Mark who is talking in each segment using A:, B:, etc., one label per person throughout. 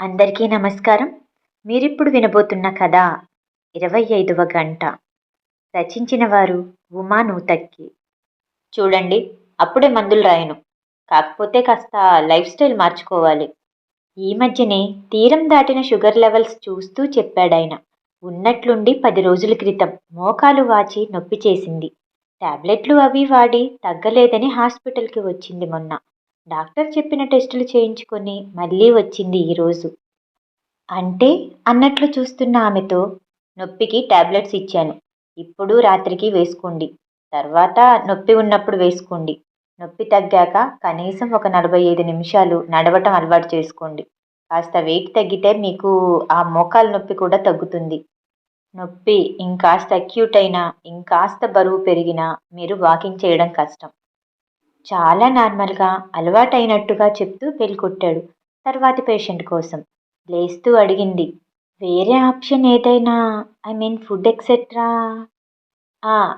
A: అందరికీ నమస్కారం. మీరిప్పుడు వినబోతున్న కథ ఇరవై ఐదవ గంట. రచించిన వారు ఉమా నూతక్కి. చూడండి అప్పుడే మందులు రాయను. కాకపోతే కాస్త లైఫ్ స్టైల్ మార్చుకోవాలి. ఈ మధ్యనే తీరం దాటిన షుగర్ లెవెల్స్ చూస్తూ చెప్పాడాయన. ఉన్నట్లుండి పది రోజుల క్రితం మోకాలు వాచి నొప్పి చేసింది. టాబ్లెట్లు అవి వాడి తగ్గలేదని హాస్పిటల్కి వచ్చింది మొన్న. డాక్టర్ చెప్పిన టెస్టులు చేయించుకొని మళ్ళీ వచ్చింది ఈరోజు అంటే అన్నట్లు చూస్తున్న ఆమెతో నొప్పికి టాబ్లెట్స్ ఇచ్చాను. ఇప్పుడు రాత్రికి వేసుకోండి. తర్వాత నొప్పి ఉన్నప్పుడు వేసుకోండి. నొప్పి తగ్గాక కనీసం ఒక నలభై ఐదు నిమిషాలు నడవటం అలవాటు చేసుకోండి. కాస్త వెయిట్ తగ్గితే మీకు ఆ మోకాలు నొప్పి కూడా తగ్గుతుంది. నొప్పి ఇంకాస్త అక్యూట్ అయినా ఇంకాస్త బరువు పెరిగినా మీరు వాకింగ్ చేయడం కష్టం. చాలా నార్మల్గా అలవాటైనట్టుగా చెప్తూ కొట్టాడు తర్వాతి పేషెంట్ కోసం. లేస్తూ అడిగింది వేరే ఆప్షన్ ఏదైనా? ఐ మీన్ ఫుడ్ ఎక్సెట్రా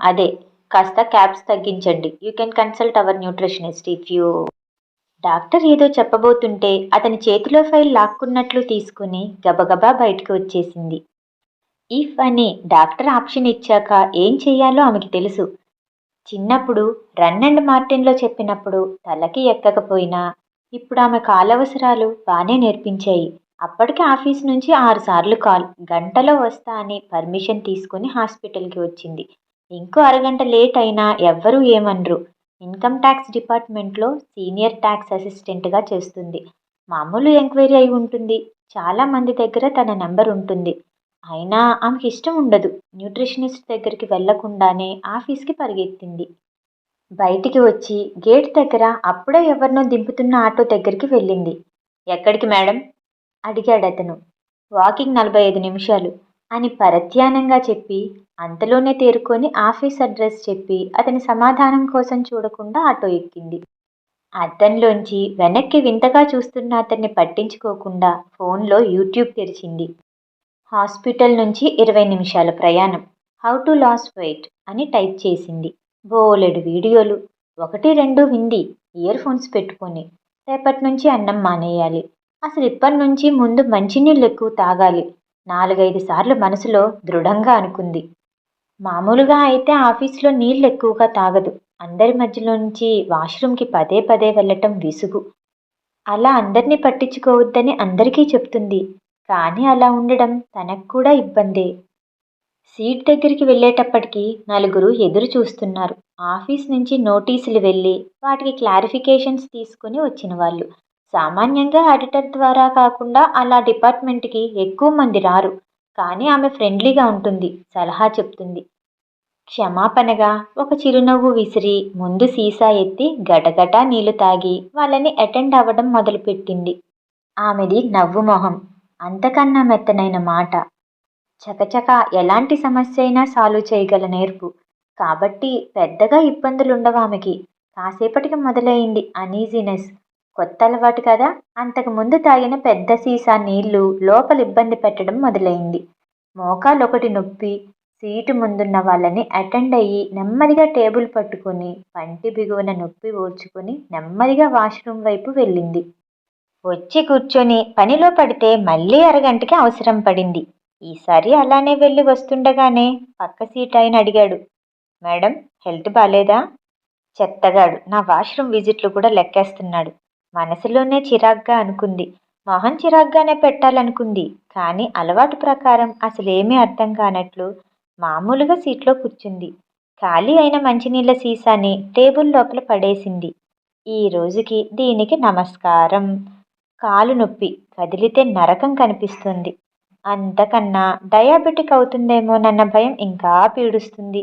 A: అదే. కాస్త క్యాబ్స్ తగ్గించండి. You can consult our nutritionist if you doctor ఏదో చెప్పబోతుంటే అతని చేతిలో ఫైల్ లాక్కున్నట్లు తీసుకుని గబగబా బయటకు వచ్చేసింది. ఇఫ్ అని డాక్టర్ ఆప్షన్ ఇచ్చాక ఏం చేయాలో ఆమెకి తెలుసు. చిన్నప్పుడు రన్ అండ్ మార్టిన్లో చెప్పినప్పుడు తలకి ఎక్కకపోయినా ఇప్పుడు ఆమె కాలవసరాలు బాగానే నేర్పించాయి. అప్పటికి ఆఫీస్ నుంచి ఆరు సార్లు కాల్ గంటలో వస్తా అని పర్మిషన్ తీసుకుని హాస్పిటల్కి వచ్చింది. ఇంకో అరగంట లేట్ అయినా ఎవ్వరూ ఏమనరు. ఇన్కమ్ ట్యాక్స్ డిపార్ట్మెంట్లో సీనియర్ ట్యాక్స్ అసిస్టెంట్గా చేస్తుంది. మామూలు ఎంక్వైరీ అయి ఉంటుంది. చాలా మంది దగ్గర తన నెంబర్ ఉంటుంది. అయినా ఆమెకి ఇష్టం ఉండదు. న్యూట్రిషనిస్ట్ దగ్గరికి వెళ్ళకుండానే ఆఫీస్కి పరిగెత్తింది. బయటికి వచ్చి గేట్ దగ్గర అప్పుడే ఎవరినో దింపుతున్న ఆటో దగ్గరికి వెళ్ళింది. ఎక్కడికి మేడం? అడిగాడు అతను. వాకింగ్ నలభై ఐదు నిమిషాలు అని పరధ్యానంగా చెప్పి అంతలోనే తేరుకొని ఆఫీస్ అడ్రస్ చెప్పి అతని సమాధానం కోసం చూడకుండా ఆటో ఎక్కింది. అద్దంలోంచి వెనక్కి వింతగా చూస్తున్న అతన్ని పట్టించుకోకుండా ఫోన్లో యూట్యూబ్ తెరిచింది. హాస్పిటల్ నుంచి ఇరవై నిమిషాల ప్రయాణం. హౌ టు లాస్ వెయిట్ అని టైప్ చేసింది. బోలెడు వీడియోలు. ఒకటి రెండు వింది. ఇయర్ ఫోన్స్ పెట్టుకొని. రేపటి నుంచి అన్నం మానేయాలి. అసలు ఇప్పటి నుంచి ముందు మంచినీళ్ళు ఎక్కువ తాగాలి. నాలుగైదు సార్లు మనసులో దృఢంగా అనుకుంది. మామూలుగా అయితే ఆఫీస్లో నీళ్ళు ఎక్కువగా తాగదు. అందరి మధ్యలో నుంచి వాష్రూమ్కి పదే పదే వెళ్ళటం విసుగు. అలా అందరినీ పట్టించుకోవద్దని అందరికీ చెప్తుంది. కానీ అలా ఉండడం తనకు కూడా ఇబ్బందే. సీట్ దగ్గరికి వెళ్ళేటప్పటికి నలుగురు ఎదురు చూస్తున్నారు. ఆఫీస్ నుంచి నోటీసులు వెళ్ళి వాటికి క్లారిఫికేషన్స్ తీసుకుని వచ్చిన వాళ్ళు. సామాన్యంగా ఆడిటర్ ద్వారా కాకుండా అలా డిపార్ట్మెంట్కి ఎక్కువ మంది రారు. కానీ ఆమె ఫ్రెండ్లీగా ఉంటుంది సలహా చెప్తుంది. క్షమాపణగా ఒక చిరునవ్వు విసిరి ముందు సీసా ఎత్తి గటగటా నీళ్ళు తాగి వాళ్ళని అటెండ్ అవ్వడం మొదలుపెట్టింది. ఆమెది నవ్వు మొహం. అంతకన్నా మెత్తనైన మాట. చకచక ఎలాంటి సమస్య అయినా సాల్వ్ చేయగల నేర్పు. కాబట్టి పెద్దగా ఇబ్బందులు ఉండవామెకి కాసేపటికి మొదలైంది అనీజీనెస్ కొత్త అలవాటు కదా. అంతకుముందు తాగిన పెద్ద సీసా నీళ్ళు లోపల ఇబ్బంది పెట్టడం మొదలైంది. మోకాలొకటి నొప్పి సీటు ముందున్న వాళ్ళని అటెండ్ అయ్యి నెమ్మదిగా టేబుల్ పట్టుకొని పంటి బిగువన నొప్పి ఓర్చుకొని నెమ్మదిగా వాష్రూమ్ వైపు వెళ్ళింది. వచ్చి కూర్చొని పనిలో పడితే మళ్ళీ అరగంటకి అవసరం పడింది. ఈసారి అలానే వెళ్ళి వస్తుండగానే పక్క సీట్ ఆయన అడిగాడు. మేడం హెల్త్ బాగాలేదా చెత్తగాడు. నా వాష్రూమ్ విజిట్లు కూడా లెక్కేస్తున్నాడు. మనసులోనే చిరాగ్గా అనుకుంది. మొహం చిరాగ్గానే పెట్టాలనుకుంది. కానీ అలవాటు ప్రకారం అసలేమీ అర్థం కానట్లు మామూలుగా సీట్లో కూర్చుంది. ఖాళీ అయిన మంచినీళ్ళ సీసాని టేబుల్ లోపల పడేసింది. ఈ రోజుకి దీనికి నమస్కారం. కాలు నొప్పి కదిలితే నరకం కనిపిస్తుంది. అంతకన్నా డయాబెటిక్ అవుతుందేమోనన్న భయం ఇంకా పీడుస్తుంది.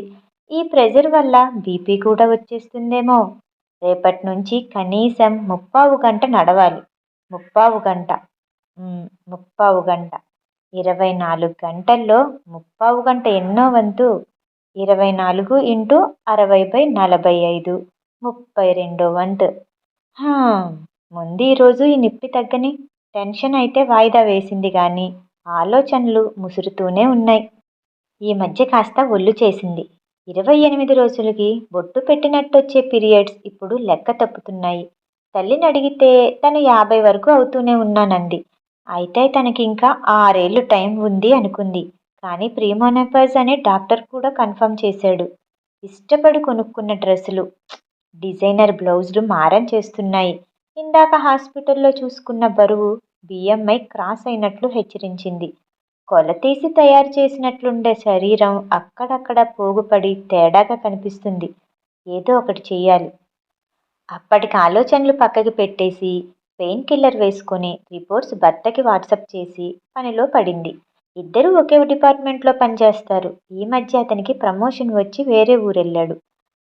A: ఈ ప్రెజర్ వల్ల బీపీ కూడా వచ్చేస్తుందేమో. రేపటి నుంచి కనీసం ముప్పావు గంట నడవాలి. ముప్పావు గంట. ముప్పావు గంట. ఇరవై నాలుగు గంటల్లో ముప్పావు గంట ఎన్నో వంతు. ఇరవై నాలుగు ఇంటూ అరవై బై నలభై ఐదు. ముప్పై రెండో వంతు. ముందు ఈరోజు ఈ నిప్పి తగ్గని టెన్షన్ అయితే వాయిదా వేసింది కానీ ఆలోచనలు ముసురుతూనే ఉన్నాయి. ఈ మధ్య కాస్త ఒళ్ళు చేసింది. ఇరవై ఎనిమిది రోజులకి బొట్టు పెట్టినట్టొచ్చే పీరియడ్స్ ఇప్పుడు లెక్క తప్పుతున్నాయి. తల్లిని అడిగితే తను యాభై వరకు అవుతూనే ఉన్నానంది. అయితే తనకి ఇంకా ఆరేళ్ళు టైం ఉంది అనుకుంది. కానీ ప్రీమోనోపాజ్ అనే డాక్టర్ కూడా కన్ఫర్మ్ చేశాడు. ఇష్టపడి కొనుక్కున్న డ్రెస్సులు డిజైనర్ బ్లౌజులు మారం చేస్తున్నాయి. ఇందాక హాస్పిటల్లో చూసుకున్న బరువు బిఎంఐ క్రాస్ అయినట్లు హెచ్చరించింది. కొలతీసి తయారు చేసినట్లుండే శరీరం అక్కడక్కడ పోగుపడి తేడాగా కనిపిస్తుంది. ఏదో ఒకటి చేయాలి అప్పటికి ఆలోచనలు పక్కకి పెట్టేసి పెయిన్ కిల్లర్ వేసుకొని రిపోర్ట్స్ భర్తకి వాట్సప్ చేసి పనిలో పడింది. ఇద్దరూ ఒకే డిపార్ట్మెంట్లో పనిచేస్తారు. ఈ మధ్య అతనికి ప్రమోషన్ వచ్చి వేరే ఊరెళ్ళాడు.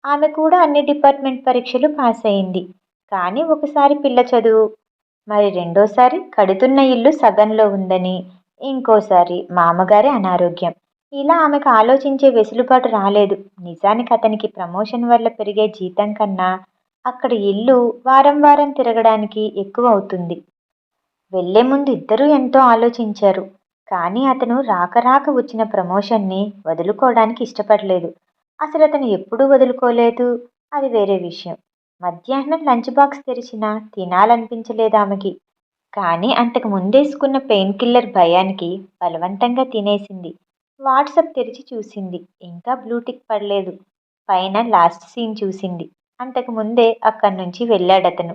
A: ఆమె కూడా అన్ని డిపార్ట్మెంట్ పరీక్షలు పాస్ అయింది కానీ ఒకసారి పిల్ల చదువు. మరి రెండోసారి కడుతున్న ఇల్లు సగంలో ఉందని ఇంకోసారి మామగారి అనారోగ్యం. ఇలా ఆమెకు ఆలోచించే వెసులుబాటు రాలేదు. నిజానికి అతనికి ప్రమోషన్ వల్ల పెరిగే జీతం కన్నా అక్కడ ఇల్లు వారం వారం తిరగడానికి ఎక్కువ అవుతుంది. వెళ్ళే ముందు ఇద్దరూ ఎంతో ఆలోచించారు. కానీ అతను రాక రాక వచ్చిన ప్రమోషన్ని వదులుకోవడానికి ఇష్టపడలేదు. అసలు అతను ఎప్పుడూ వదులుకోలేదు. అది వేరే విషయం. మధ్యాహ్నం లంచ్ బాక్స్ తెరిచినా తినాలనిపించలేదు ఆమెకి కానీ అంతకు ముందేసుకున్న పెయిన్ కిల్లర్ భయానికి బలవంతంగా తినేసింది. వాట్సప్ తెరిచి చూసింది. ఇంకా బ్లూటిక్ పడలేదు. పైన లాస్ట్ సీన్ చూసింది. అంతకు ముందే అక్కడి నుంచి వెళ్ళాడతను.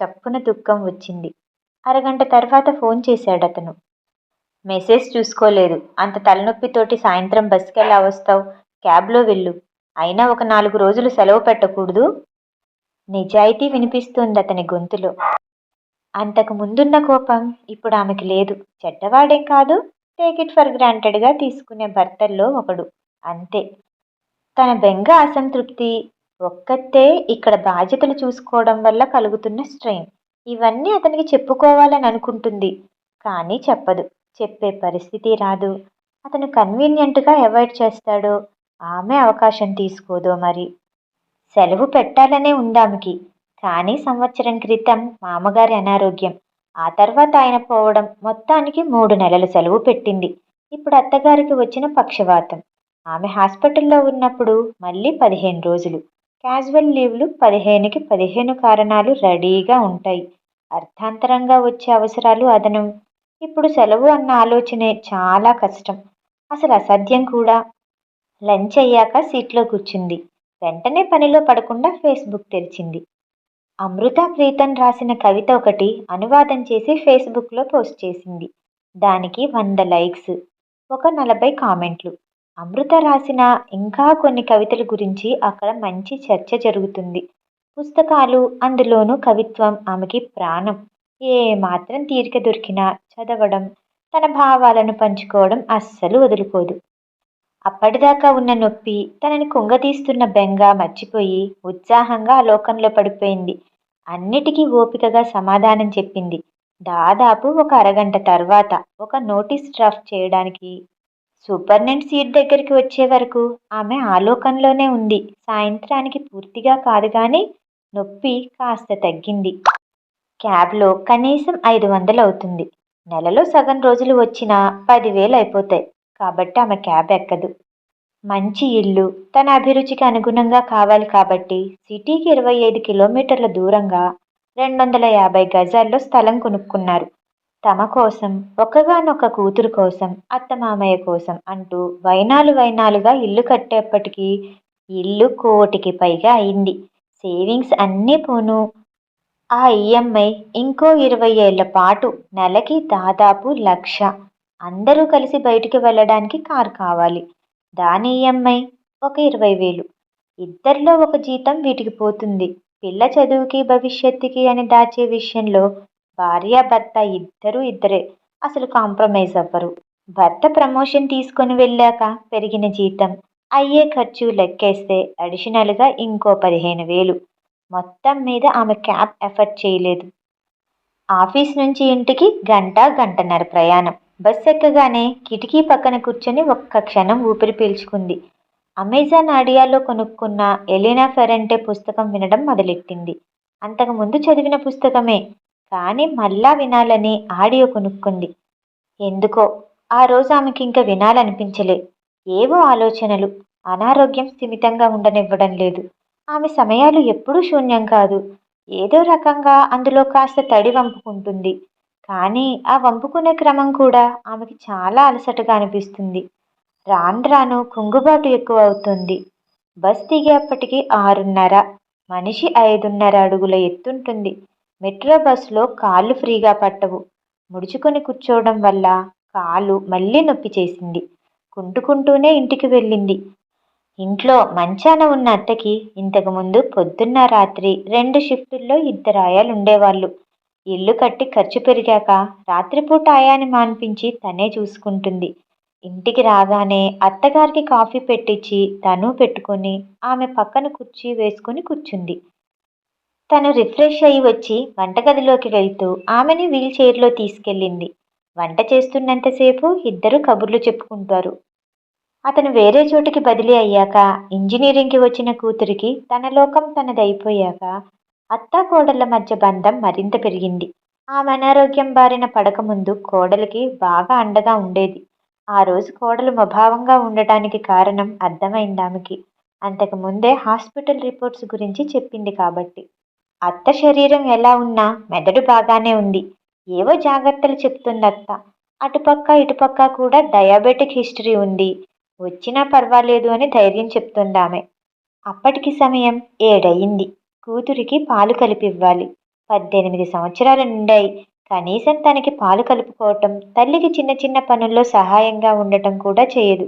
A: చప్పున దుఃఖం వచ్చింది. అరగంట తర్వాత ఫోన్ చేశాడతను. మెసేజ్ చూసుకోలేదు. అంత తలనొప్పితోటి సాయంత్రం బస్కి ఎలా వస్తావు? క్యాబ్లో వెళ్ళు. అయినా ఒక నాలుగు రోజులు సెలవు పెట్టకూడదు. నిజాయితీ వినిపిస్తుంది అతని గొంతులో. అంతకు ముందున్న కోపం ఇప్పుడు ఆమెకి లేదు. చెడ్డవాడేం కాదు. టేక్ ఇట్ ఫర్ గ్రాంటెడ్గా తీసుకునే భర్తల్లో ఒకడు. అంతే. తన బెంగ అసంతృప్తి ఒక్కతే ఇక్కడ బాధ్యతలు చూసుకోవడం వల్ల కలుగుతున్న స్ట్రెయిన్ ఇవన్నీ అతనికి చెప్పుకోవాలని అనుకుంటుంది. కానీ చెప్పదు. చెప్పే పరిస్థితి రాదు. అతను కన్వీనియంట్గా అవాయిడ్ చేస్తాడో ఆమె అవకాశం తీసుకోదో మరి. సెలవు పెట్టాలనే ఉందామెకి కానీ సంవత్సరం క్రితం మామగారి అనారోగ్యం. ఆ తర్వాత ఆయన పోవడం మొత్తానికి మూడు నెలలు సెలవు పెట్టింది. ఇప్పుడు అత్తగారికి వచ్చిన పక్షవాతం. ఆమె హాస్పిటల్లో ఉన్నప్పుడు మళ్ళీ పదిహేను రోజులు. క్యాజువల్ లీవ్లు పదిహేనుకి పదిహేను కారణాలు రెడీగా ఉంటాయి. అర్థాంతరంగా వచ్చే అవసరాలు అదనం. ఇప్పుడు సెలవు అన్న ఆలోచనే చాలా కష్టం. అసలు అసాధ్యం కూడా. లంచ్ అయ్యాక సీట్లో కూర్చుంది. వెంటనే పనిలో పడకుండా ఫేస్బుక్ తెరిచింది. అమృత ప్రీతన్ రాసిన కవిత ఒకటి అనువాదం చేసి ఫేస్బుక్లో పోస్ట్ చేసింది. దానికి వంద లైక్స్ ఒక నలభై కామెంట్లు. అమృత రాసిన ఇంకా కొన్ని కవితల గురించి అక్కడ మంచి చర్చ జరుగుతుంది. పుస్తకాలు అందులోనూ కవిత్వం ఆమెకి ప్రాణం. ఏ మాత్రం తీరిక దొరికినా చదవడం తన భావాలను పంచుకోవడం అస్సలు వదులుకోదు. అప్పటిదాకా ఉన్న నొప్పి తనని కుంగతీస్తున్న బెంగ మర్చిపోయి ఉత్సాహంగా ఆ లోకంలో పడిపోయింది. అన్నిటికీ ఓపికగా సమాధానం చెప్పింది. దాదాపు ఒక అరగంట తర్వాత ఒక నోటీస్ డ్రాఫ్ట్ చేయడానికి సూపర్నెంట్ సీట్ దగ్గరికి వచ్చే వరకు ఆమె ఆలోకంలోనే ఉంది. సాయంత్రానికి పూర్తిగా కాదు కానీ నొప్పి కాస్త తగ్గింది. క్యాబ్లో కనీసం ఐదు వందలు అవుతుంది. నెలలో సగం రోజులు వచ్చినా పదివేలు అయిపోతాయి. కాబట్టి ఆమె క్యాబ్ ఎక్కదు. మంచి ఇల్లు తన అభిరుచికి అనుగుణంగా కావాలి కాబట్టి సిటీకి ఇరవై ఐదు కిలోమీటర్ల దూరంగా రెండు వందల యాభై గజాల్లో స్థలం కొనుక్కున్నారు. తమ కోసం ఒకగానొక కూతురు కోసం అత్తమామయ్య కోసం అంటూ వైనాలు వైనాలుగా ఇల్లు కట్టేప్పటికీ ఇల్లు కోటికి పైగా అయింది. సేవింగ్స్ అన్నీ పోను. ఆ ఈఎంఐ ఇంకో ఇరవై ఏళ్ళ పాటు నెలకి దాదాపు లక్ష. అందరూ కలిసి బయటికి వెళ్ళడానికి కారు కావాలి. దాని ఈఎంఐ ఒక ఇరవై వేలు. ఇద్దరిలో ఒక జీతం వీటికి పోతుంది. పిల్ల చదువుకి భవిష్యత్తుకి అని దాచే విషయంలో భార్య భర్త ఇద్దరు ఇద్దరే. అసలు కాంప్రమైజ్ అవ్వరు. భర్త ప్రమోషన్ తీసుకొని వెళ్ళాక పెరిగిన జీతం అయ్యే ఖర్చు లెక్కేస్తే అడిషనల్గా ఇంకో పదిహేను వేలు. మొత్తం మీద ఆమె క్యాబ్ ఎఫర్ట్ చేయలేదు. ఆఫీస్ నుంచి ఇంటికి గంట గంటన్నర ప్రయాణం. బస్ ఎక్కగానే కిటికీ పక్కన కూర్చొని ఒక్క క్షణం ఊపిరి పీల్చుకుంది. అమెజాన్ ఆడియాలో కొనుక్కున్న ఎలినా ఫెరెంటే పుస్తకం వినడం మొదలెట్టింది. అంతకుముందు చదివిన పుస్తకమే కానీ మళ్ళా వినాలని ఆడియో కొనుక్కుంది. ఎందుకో ఆ రోజు ఆమెకి ఇంకా వినాలనిపించలే. ఏవో ఆలోచనలు అనారోగ్యం స్థిమితంగా ఉండనివ్వడం లేదు. ఆమె సమయాలు ఎప్పుడూ శూన్యం కాదు. ఏదో రకంగా అందులో కాస్త తడి వంపుకుంటుంది. కానీ ఆ వంపుకునే క్రమం కూడా ఆమెకి చాలా అలసటగా అనిపిస్తుంది. రాను రాను కుంగుబాటు ఎక్కువ అవుతుంది బస్ దిగేప్పటికి ఆరున్నర. మనిషి ఐదున్నర అడుగుల ఎత్తుంటుంది. మెట్రో బస్సులో కాళ్ళు ఫ్రీగా పట్టవు. ముడుచుకొని కూర్చోవడం వల్ల కాలు మళ్ళీ నొప్పి చేసింది. కుంటుకుంటూనే ఇంటికి వెళ్ళింది. ఇంట్లో మంచాన ఉన్న అత్తకి ఇంతకుముందు పొద్దున్న రాత్రి రెండు షిఫ్టుల్లో ఇద్దరు ఆయాలు ఉండేవాళ్ళు ఇల్లు కట్టి ఖర్చు పెరిగాక రాత్రిపూట ఆయాని మాన్పించి తనే చూసుకుంటుంది. ఇంటికి రాగానే అత్తగారికి కాఫీ పెట్టించి తను పెట్టుకొని ఆమె పక్కన కుర్చీ వేసుకుని కూర్చుంది. తను రిఫ్రెష్ అయి వచ్చి వంటగదిలోకి వెళ్తూ ఆమెని వీల్ చైర్లో తీసుకెళ్ళింది. వంట చేస్తున్నంతసేపు ఇద్దరు కబుర్లు చెప్పుకుంటారు. అతను వేరే చోటుకి బదిలీ అయ్యాక ఇంజనీరింగ్కి వచ్చిన కూతురికి తన లోకం తనదైపోయాక అత్తాకోడళ్ళ మధ్య బంధం మరింత పెరిగింది. ఆమె అనారోగ్యం బారిన పడకముందు కోడలికి బాగా అండగా ఉండేది. ఆ రోజు కోడలు ముభావంగా ఉండటానికి కారణం అర్థమైంది ఆమెకి. అంతకు ముందే హాస్పిటల్ రిపోర్ట్స్ గురించి చెప్పింది కాబట్టి. అత్త శరీరం ఎలా ఉన్నా మెదడు బాగానే ఉంది. ఏవో జాగ్రత్తలు చెప్తుంది అత్త. అటుపక్క ఇటుపక్క కూడా డయాబెటిక్ హిస్టరీ ఉంది. వచ్చినా పర్వాలేదు అని ధైర్యం చెప్తుంది ఆమె. అప్పటికి సమయం ఏడయింది. కూతురికి పాలు కలిపివ్వాలి. పద్దెనిమిది సంవత్సరాలు నిండాయి కనీసం తనకి పాలు కలుపుకోవటం తల్లికి చిన్న చిన్న పనుల్లో సహాయంగా ఉండటం కూడా చేయదు.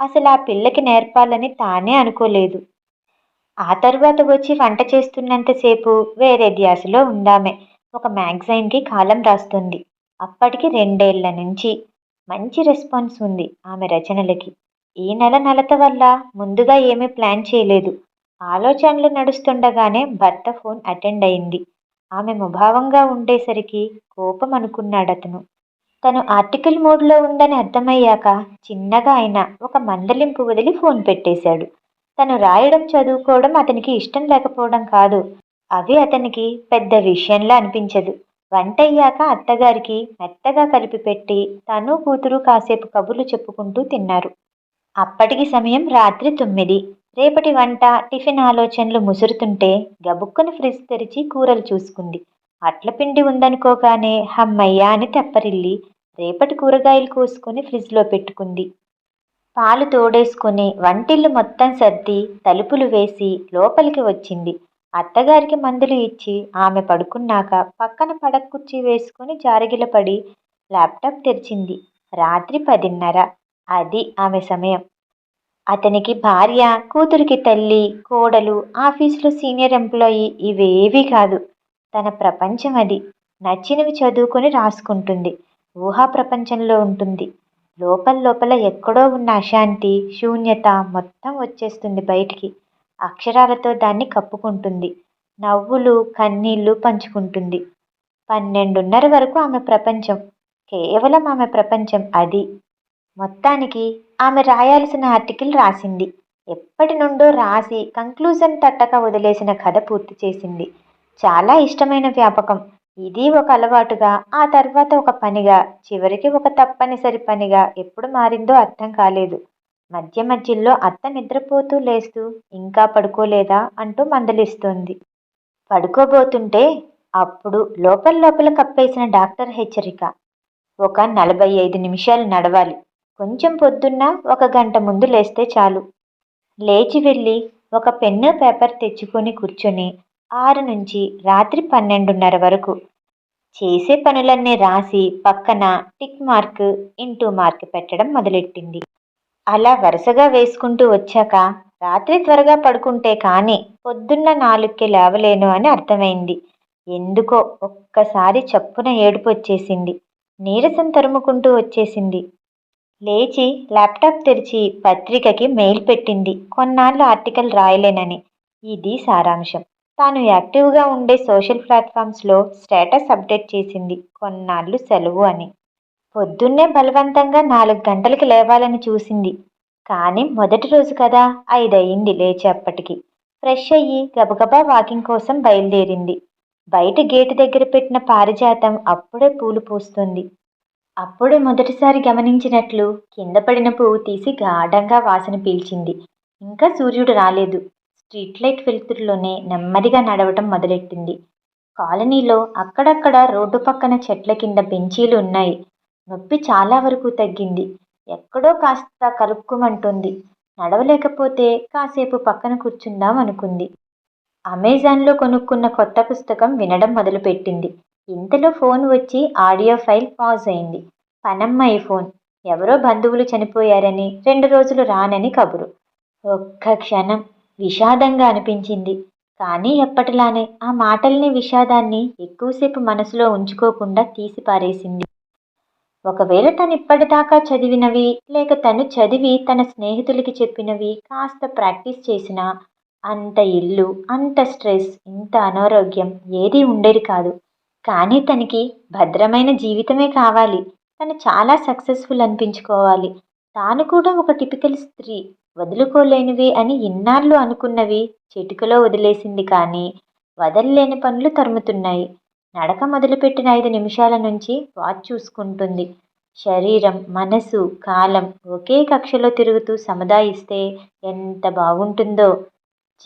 A: అసలు ఆ పిల్లకి నేర్పాలని తానే అనుకోలేదు. ఆ తర్వాత వచ్చి వంట చేస్తున్నంతసేపు వేరే ధ్యాసలో ఉందామె. ఒక మ్యాగజైన్కి కాలం రాస్తుంది. అప్పటికి రెండేళ్ళ నుంచి మంచి రెస్పాన్స్ ఉంది ఆమె రచనలకి. ఈ నెల నలత వల్ల ముందుగా ఏమీ ప్లాన్ చేయలేదు. ఆలోచనలు నడుస్తుండగానే భర్త ఫోన్ అటెండ్ అయింది. ఆమె ముభావంగా ఉండేసరికి కోపం అనుకున్నాడు అతను తను ఆర్టికల్ మోడ్లో ఉందని అర్థమయ్యాక చిన్నగా అయినా ఒక మందలింపు వదిలి ఫోన్ పెట్టేశాడు. తను రాయడం చదువుకోవడం అతనికి ఇష్టం లేకపోవడం కాదు. అవి అతనికి పెద్ద విషయంలా అనిపించదు. వంట అయ్యాక అత్తగారికి మెత్తగా కలిపి పెట్టి తను కూతురు కాసేపు కబుర్లు చెప్పుకుంటూ తిన్నారు. అప్పటికి సమయం రాత్రి తొమ్మిది. రేపటి వంట టిఫిన్ ఆలోచనలు ముసురుతుంటే గబుక్కుని ఫ్రిడ్జ్ తెరిచి కూరలు చూసుకుంది. అట్ల పిండి ఉందనుకోగానే హమ్మయ్యా అని తెప్పరిల్లి రేపటి కూరగాయలు కోసుకొని ఫ్రిడ్జ్లో పెట్టుకుంది. పాలు తోడేసుకుని వంటిల్లు మొత్తం సర్ది తలుపులు వేసి లోపలికి వచ్చింది. అత్తగారికి మందులు ఇచ్చి ఆమె పడుకున్నాక పక్కన పడక కుర్చీ వేసుకుని జారగిల పడి ల్యాప్టాప్ తెరిచింది. రాత్రి పదిన్నర. అది ఆమె సమయం. అతనికి భార్య కూతురికి తల్లి కోడలు ఆఫీసులో సీనియర్ ఎంప్లాయీ ఇవేవీ కాదు. తన ప్రపంచం అది. నచ్చినవి చదువుకొని రాసుకుంటుంది. ఊహా ప్రపంచంలో ఉంటుంది. లోపల లోపల ఎక్కడో ఉన్న అశాంతి శూన్యత మొత్తం వచ్చేస్తుంది బయటికి. అక్షరాలతో దాన్ని కప్పుకుంటుంది. నవ్వులు కన్నీళ్ళు పంచుకుంటుంది. పన్నెండున్నర వరకు ఆమె ప్రపంచం. కేవలం ఆమె ప్రపంచం అది. మొత్తానికి ఆమె రాయాల్సిన ఆర్టికల్ రాసింది. ఎప్పటి నుండో రాసి కంక్లూజన్ తట్టక వదిలేసిన కథ పూర్తి చేసింది. చాలా ఇష్టమైన వ్యాపకం. ఇది ఒక అలవాటుగా ఆ తర్వాత ఒక పనిగా చివరికి ఒక తప్పనిసరి పనిగా ఎప్పుడు మారిందో అర్థం కాలేదు. మధ్య మధ్యలో అత్త నిద్రపోతూ లేస్తూ ఇంకా పడుకోలేదా? అంటూ మందలిస్తోంది. పడుకోబోతుంటే అప్పుడు లోపల లోపల కప్పేసిన డాక్టర్ హెచ్చరిక. ఒక నలభై ఐదు నిమిషాలు నడవాలి. కొంచెం పొద్దున్న ఒక గంట ముందు లేస్తే చాలు. లేచి వెళ్ళి ఒక పెన్ను పేపర్ తెచ్చుకొని కూర్చొని ఆరు నుంచి రాత్రి పన్నెండున్నర వరకు చేసే పనులన్నీ రాసి పక్కన టిక్ మార్క్ ఇంటూ మార్క్ పెట్టడం మొదలెట్టింది. అలా వరుసగా వేసుకుంటూ వచ్చాక రాత్రి త్వరగా పడుకుంటే కానీ పొద్దున్న నాలుగుకి లేవలేను అని అర్థమైంది. ఎందుకో ఒక్కసారి చప్పున ఏడుపు వచ్చేసింది. నీరసం తరుముకుంటూ వచ్చేసింది. లేచి ల్యాప్టాప్ తెరిచి పత్రికకి మెయిల్ పెట్టింది. కొన్నాళ్ళు ఆర్టికల్ రాయలేనని. ఇది సారాంశం. తాను యాక్టివ్గా ఉండే సోషల్ ప్లాట్ఫామ్స్లో స్టేటస్ అప్డేట్ చేసింది. కొన్నాళ్ళు సెలవు అని. పొద్దున్నే బలవంతంగా నాలుగు గంటలకి లేవాలని చూసింది. కానీ మొదటి రోజు కదా ఐదయింది లేచేప్పటికి. ఫ్రెష్ అయ్యి గబగబా వాకింగ్ కోసం బయలుదేరింది. బయట గేటు దగ్గర పెట్టిన పారిజాతం అప్పుడే పూలు పూస్తుంది. అప్పుడే మొదటిసారి గమనించినట్లు కింద పడిన పువ్వు తీసి గాఢంగా వాసన పీల్చింది. ఇంకా సూర్యుడు రాలేదు. స్ట్రీట్ లైట్ వెలుతురులోనే నెమ్మదిగా నడవటం మొదలెట్టింది. కాలనీలో అక్కడక్కడ రోడ్డు పక్కన చెట్ల కింద బెంచీలు ఉన్నాయి. నొప్పి చాలా వరకు తగ్గింది. ఎక్కడో కాస్త కలుపుకోమంటుంది. నడవలేకపోతే కాసేపు పక్కన కూర్చుందాం అనుకుంది. అమెజాన్లో కొనుక్కున్న కొత్త పుస్తకం వినడం మొదలుపెట్టింది. ఇంతలో ఫోన్ వచ్చి ఆడియో ఫైల్ పాజ్ అయింది. పనమ్మాయి ఫోన్. ఎవరో బంధువులు చనిపోయారని రెండు రోజులు రానని కబురు. ఒక్క క్షణం విషాదంగా అనిపించింది. కానీ ఎప్పటిలానే ఆ మాటల్ని విషాదాన్ని ఎక్కువసేపు మనసులో ఉంచుకోకుండా తీసిపారేసింది. ఒకవేళ తను ఇప్పటిదాకా చదివినవి లేక తను చదివి తన స్నేహితులకి చెప్పినవి కాస్త ప్రాక్టీస్ చేసినా అంత ఇల్లు అంత స్ట్రెస్ ఇంత అనారోగ్యం ఏదీ ఉండేది కాదు. కానీ తనకి భద్రమైన జీవితమే కావాలి. తను చాలా సక్సెస్ఫుల్ అనిపించుకోవాలి. తాను కూడా ఒక టిపికల్ స్త్రీ వదులుకోలేనివి అని ఇన్నాళ్ళు అనుకున్నవి చిటికలో వదిలేసింది కానీ వదలలేని పనులు తరుముతున్నాయి. నడక మొదలుపెట్టిన ఐదు నిమిషాల నుంచి వాచ్ చూసుకుంటుంది. శరీరం మనసు కాలం ఒకే కక్షలో తిరుగుతూ సముదాయిస్తే ఎంత బాగుంటుందో.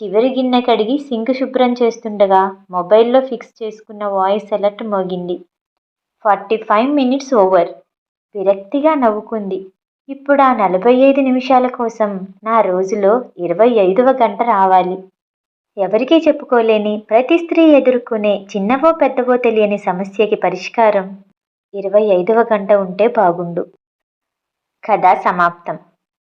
A: చివరి గిన్నె కడిగి సింక్ శుభ్రం చేస్తుండగా మొబైల్లో ఫిక్స్ చేసుకున్న వాయిస్ అలర్ట్ మోగింది. Forty five minutes over. విరక్తిగా నవ్వుకుంది. ఇప్పుడు ఆ నలభై ఐదు నిమిషాల కోసం నా రోజులో ఇరవై ఐదవ గంట రావాలి. ఎవరికీ చెప్పుకోలేని ప్రతి స్త్రీ ఎదుర్కొనే చిన్నవో పెద్దవో తెలియని సమస్యకి పరిష్కారం ఇరవై ఐదవ గంట ఉంటే బాగుండు. కథ సమాప్తం.